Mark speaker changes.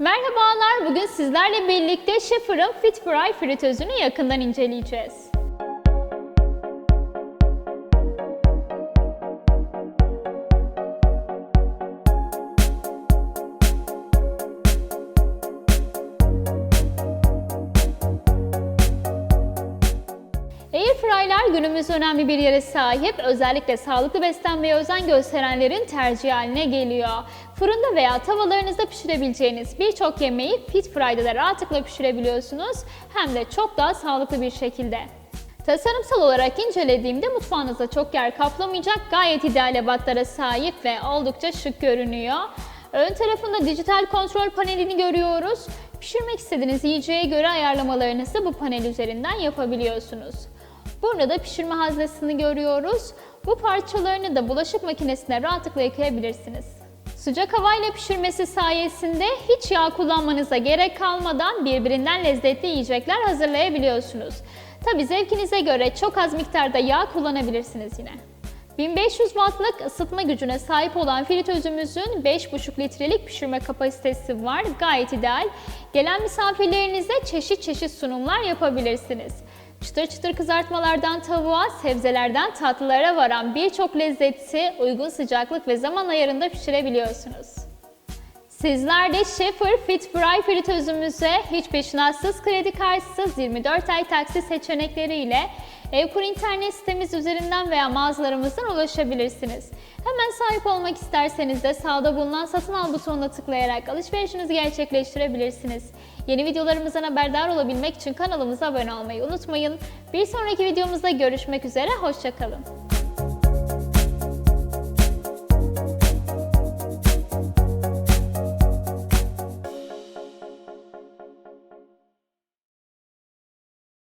Speaker 1: Merhabalar, bugün sizlerle birlikte Schaefer'ın Fit Fry fritözünü yakından inceleyeceğiz. Airfryer'lar günümüzde önemli bir yere sahip, özellikle sağlıklı beslenmeye özen gösterenlerin tercih haline geliyor. Fırında veya tavalarınızda pişirebileceğiniz birçok yemeği Fit Fry'da da rahatlıkla pişirebiliyorsunuz, hem de çok daha sağlıklı bir şekilde. Tasarımsal olarak incelediğimde mutfağınızda çok yer kaplamayacak gayet ideal ebatlara sahip ve oldukça şık görünüyor. Ön tarafında dijital kontrol panelini görüyoruz. Pişirmek istediğiniz yiyeceğe göre ayarlamalarınızı bu panel üzerinden yapabiliyorsunuz. Burada da pişirme haznesini görüyoruz. Bu parçalarını da bulaşık makinesine rahatlıkla yıkayabilirsiniz. Sıcak havayla pişirmesi sayesinde hiç yağ kullanmanıza gerek kalmadan birbirinden lezzetli yiyecekler hazırlayabiliyorsunuz. Tabi zevkinize göre çok az miktarda yağ kullanabilirsiniz yine. 1500 wattlık ısıtma gücüne sahip olan fritözümüzün 5,5 litrelik pişirme kapasitesi var. Gayet ideal. Gelen misafirlerinize çeşit çeşit sunumlar yapabilirsiniz. Çıtır çıtır kızartmalardan tavuğa, sebzelerden tatlılara varan birçok lezzeti uygun sıcaklık ve zaman ayarında pişirebiliyorsunuz. Sizler de Schaefer Fit Fry fritözümüze hiç peşinatsız kredi karşısız 24 ay taksi seçenekleriyle Evkur internet sitemiz üzerinden veya mağazalarımızdan ulaşabilirsiniz. Hemen sahip olmak isterseniz de sağda bulunan satın al butonuna tıklayarak alışverişinizi gerçekleştirebilirsiniz. Yeni videolarımızdan haberdar olabilmek için kanalımıza abone olmayı unutmayın. Bir sonraki videomuzda görüşmek üzere, hoşçakalın.